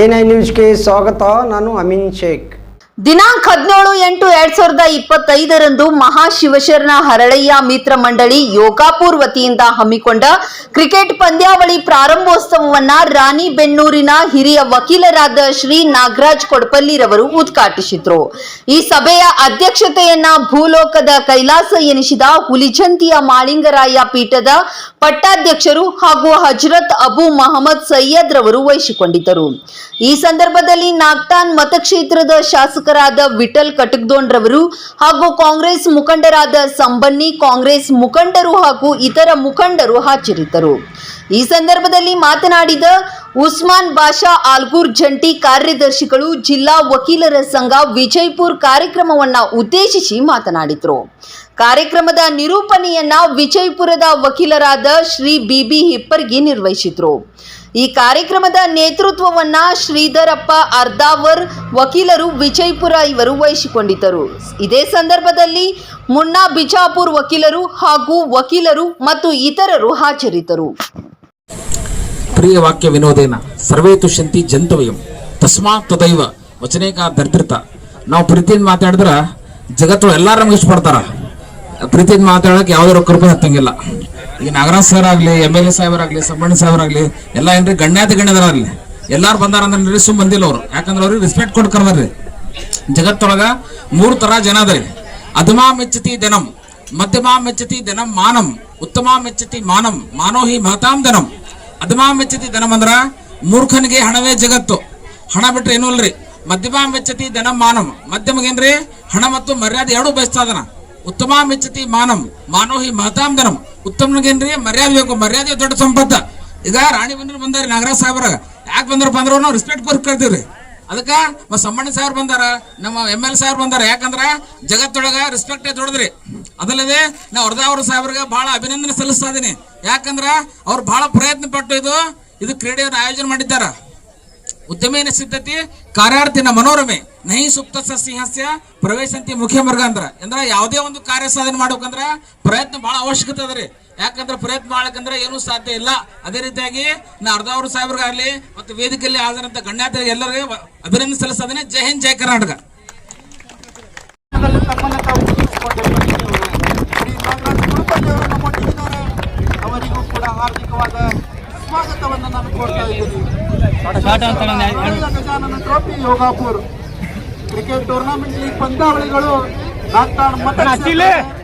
N I ನ್ಯೂಸ್ಗೆ ಸ್ವಾಗತ ನಾನು ಅಮೀನ್ ಶೇಖ್. ದಿನಾಂಕ ಹದಿನೇಳು ಎಂಟು ಸಾವಿರದ ಇಪ್ಪತ್ತೈದರಂದು ಮಹಾಶಿವಶರಣ ಹರಳಯ್ಯ ಮಿತ್ರ ಮಂಡಳಿ ಯೋಗಾಪುರ್ ವತಿಯಿಂದ ಹಮ್ಮಿಕೊಂಡ ಕ್ರಿಕೆಟ್ ಪಂದ್ಯಾವಳಿ ಪ್ರಾರಂಭೋತ್ಸವವನ್ನ ರಾಣಿ ಬೆನ್ನೂರಿನ ಹಿರಿಯ ವಕೀಲರಾದ ಶ್ರೀ ನಾಗರಾಜ್ ಕೊಡಪಲ್ಲಿರವರು ಉದ್ಘಾಟಿಸಿದ್ರು. ಈ ಸಭೆಯ ಅಧ್ಯಕ್ಷತೆಯನ್ನ ಭೂಲೋಕದ ಕೈಲಾಸ ಎನಿಸಿದ ಹುಲಿಜಂತಿಯ ಮಾಳಿಂಗರಾಯ ಪೀಠದ ಪಟ್ಟಾಧ್ಯಕ್ಷರು ಹಾಗೂ ಹಜರತ್ ಅಬು ಮಹಮ್ಮದ್ ಸೈಯದ್ ರವರು ವಹಿಸಿಕೊಂಡಿದ್ದರು. ಈ ಸಂದರ್ಭದಲ್ಲಿ ನಾಗ್ತಾನ್ ಮತಕ್ಷೇತ್ರದ ಶಾಸಕರಾದ ವಿಠಲ್ ಕಟಕ್ದೋಣ್ ರವರು ಹಾಗೂ ಕಾಂಗ್ರೆಸ್ ಮುಖಂಡರಾದ ಸಂಬನ್ನಿ, ಕಾಂಗ್ರೆಸ್ ಮುಖಂಡರು ಹಾಗೂ ಇತರ ಮುಖಂಡರು ಹಾಜರಿದ್ದರು. ಈ ಸಂದರ್ಭದಲ್ಲಿ ಮಾತನಾಡಿದ ಉಸ್ಮಾನ್ ಬಾಷಾ ಆಲ್ಗೂರ್ ಜಂಟಿ ಕಾರ್ಯದರ್ಶಿಗಳು ಜಿಲ್ಲಾ ವಕೀಲರ ಸಂಘ ವಿಜಯಪುರ್ ಕಾರ್ಯಕ್ರಮವನ್ನ ಉದ್ದೇಶಿಸಿ ಮಾತನಾಡಿದರು. ಕಾರ್ಯಕ್ರಮದ ನಿರೂಪಣೆಯನ್ನ ವಿಜಯಪುರದ ವಕೀಲರಾದ ಶ್ರೀ ಬಿಬಿ ಹಿಪ್ಪರ್ಗಿ ನಿರ್ವಹಿಸಿದ್ರು. ಈ ಕಾರ್ಯಕ್ರಮದ ನೇತೃತ್ವವನ್ನ ಶ್ರೀಧರಪ್ಪ ಅರ್ದಾವರ್ ವಕೀಲರು ವಿಜಯಪುರ ಇವರು ವಹಿಸಿಕೊಂಡಿದ್ದರು. ಇದೇ ಸಂದರ್ಭದಲ್ಲಿ ಮುನ್ನಾ ಬಿಜಾಪುರ್ ವಕೀಲರು ಹಾಗೂ ವಕೀಲರು ಮತ್ತು ಇತರರು ಹಾಜರಿದ್ದರು. ಪ್ರಿಯ ವಾಕ್ಯ ವಿನೋದೇನ, ಸರ್ವೇ ತುಷ್ಯಂತಿ ಜಂತವಯಂ ತಸ್ಮಾ ತದೈವ ವಚನೇಕ ದರ್ತಿರ್ತ ನಾವು ಪ್ರೀತಿಯಿಂದ ಮಾತಾಡಿದ್ರ ಜಗತ್ತು ಎಲ್ಲಾರು ನಮ್ಗೆ ಇಷ್ಟಪಡ್ತಾರ ಪ್ರೀತಿಯಿಂದ ಮಾತಾಡೋಕೆ ಯಾವ್ದಾರು ಕೃಪೆ ಹತ್ತಂಗಿಲ್ಲ ಈಗ ನಾಗರಾಜ್ ಸರ್ ಆಗ್ಲಿ ಎಂ ಎಲ್ ಎ ಸಾಹೇಬರಾಗ್ಲಿ ಸಂಬಣ್ಣ ಸಾಹೇಬರಾಗ್ಲಿ ಎಲ್ಲ ಏನ್ರಿ ಗಣ್ಯಾತಿ ಆಗಲಿ ಎಲ್ಲಾರು ಬಂದಾರ ಅಂದ್ರೆ ಸುಮ್ ಬಂದಿಲ್ಲ ಅವ್ರು. ಯಾಕಂದ್ರೆ ಅವ್ರಿಗೆ ರೆಸ್ಪೆಕ್ಟ್ ಕೊಟ್ಟು ಕರ್ದಾರ್ರಿ ಜಗತ್ತೊಳಗ ಮೂರು ತರ ಜನ ಅದ ಅಧಮಾ ಮೆಚ್ಚತಿ ದನಂ ಮಧ್ಯಮ ಮೆಚ್ಚತಿ ದನಂ ಮಾನಂ, ಉತ್ತಮ ಮೆಚ್ಚತಿ ಮಾನಂ, ಮಾನೋಹಿ ಮಹತಾಂ ದನಂ ಅಧಮಾ ಮೆಚ್ಚತಿ ದನಂ ಅಂದ್ರ ಮೂರ್ಖನಿಗೆ ಹಣವೇ ಜಗತ್ತು. ಹಣ ಬಿಟ್ರೆ ಏನೂ ಅಲ್ರಿ ಮಧ್ಯಮ ಮೆಚ್ಚತಿ ದನಂ ಮಾನಂ. ಮಧ್ಯಮಗೇನ್ರಿ ಹಣ ಮತ್ತು ಮರ್ಯಾದೆ ಎರಡೂ ಬಯಸ್ತಾದನ ಉತ್ತಮ ಮೆಚ್ಚತಿ ಮಾನಂ, ಮಾನೋಹಿ ಮಹತಾಂ ದನಂ ಉತ್ತಮನಿಗೇನ್ರಿ ಮರ್ಯಾದೆ ಬೇಕು, ಮರ್ಯಾದೆ ದೊಡ್ಡ ಸಂಪತ್ತ. ಈಗ ರಾಣಿ ಬಂದ್ರು ಬಂದಾರ ನಾಗರಾಜ್ ಸಾಹೇಬ್ರಾಗ. ಯಾಕೆ ಬಂದ್ರಪ್ಪ ಅಂದ್ರೆ ನಾವು ರೆಸ್ಪೆಕ್ಟ್ ಕೊಟ್ಟು ಕೇಳ್ತೀವ್ರಿ. ಅದಕ್ಕ ನಮ್ಮ ಸಂಬಣ್ಣ ಸಾಹೇಬ್ ಬಂದಾರ, ನಮ್ಮ ಎಂ ಎಲ್ ಸಾಹೇಬ್ ಬಂದಾರ. ಯಾಕಂದ್ರೆ ಜಗತ್ತೊಳಗ ರೆಸ್ಪೆಕ್ಟ್ ದೊಡ್ಡದ್ರಿ. ಅದಲ್ಲದೆ ನಾ ವರದಾವರ ಸಾಹೇಬ್ರಿಗೆ ಬಹಳ ಅಭಿನಂದನೆ ಸಲ್ಲಿಸ್ತಾ ಇದೀನಿ. ಯಾಕಂದ್ರ ಅವ್ರು ಬಹಳ ಪ್ರಯತ್ನ ಪಟ್ಟು ಇದು ಇದು ಕ್ರೀಡೆಯನ್ನು ಆಯೋಜನೆ ಮಾಡಿದ್ದಾರೆ. ಉದ್ಯಮೇನ ಸಿದ್ಧತೆ ಕಾರ್ಯಾರ್ಥಿನ ಮನೋರಮೆ. ನಹಿ ಸುಪ್ತ ಸಿಂಹಸ್ಯ ಪ್ರವೇಶಂತಿ ಮುಖ್ಯ ಮಾರ್ಗ ಅಂದ್ರ. ಅಂದ್ರ ಯಾವುದೇ ಒಂದು ಕಾರ್ಯ ಸಾಧನೆ ಮಾಡ್ಬೇಕಂದ್ರ ಪ್ರಯತ್ನ ಬಹಳ ಅವಶ್ಯಕತೆ ಅದ್ರಿ ಯಾಕಂದ್ರೆ ಪ್ರಯತ್ನ ಮಾಡ್ಬೇಕಂದ್ರೆ ಏನೂ ಸಾಧ್ಯ ಇಲ್ಲ. ಅದೇ ರೀತಿಯಾಗಿ ನಾ ಅರ್ಧಾವ್ರ ಸಾಹೇಬ್ರಿಗಾಗ್ಲಿ ಮತ್ತು ವೇದಿಕೆಯಲ್ಲಿ ಹಾಜರಂತ ಗಣ್ಯಾತ ಎಲ್ಲರಿಗೂ ಅಭಿನಂದನೆ ಸಲ್ಲಿಸೋದನೆ ಜೈ ಹಿಂದ್ ಜಯ ಕರ್ನಾಟಕ. ಅವರಿಗೂ ಕೂಡ ಹಾರ್ದಿಕವಾದ ಸ್ವಾಗತವನ್ನು ನಾನು ಕೋರ್ತಾ ಇದ್ದೀನಿ Gajanana trophy Yogapur. Cricket tournament league ಪಂದ್ಯಾವಳಿಗಳು doctor ಮತ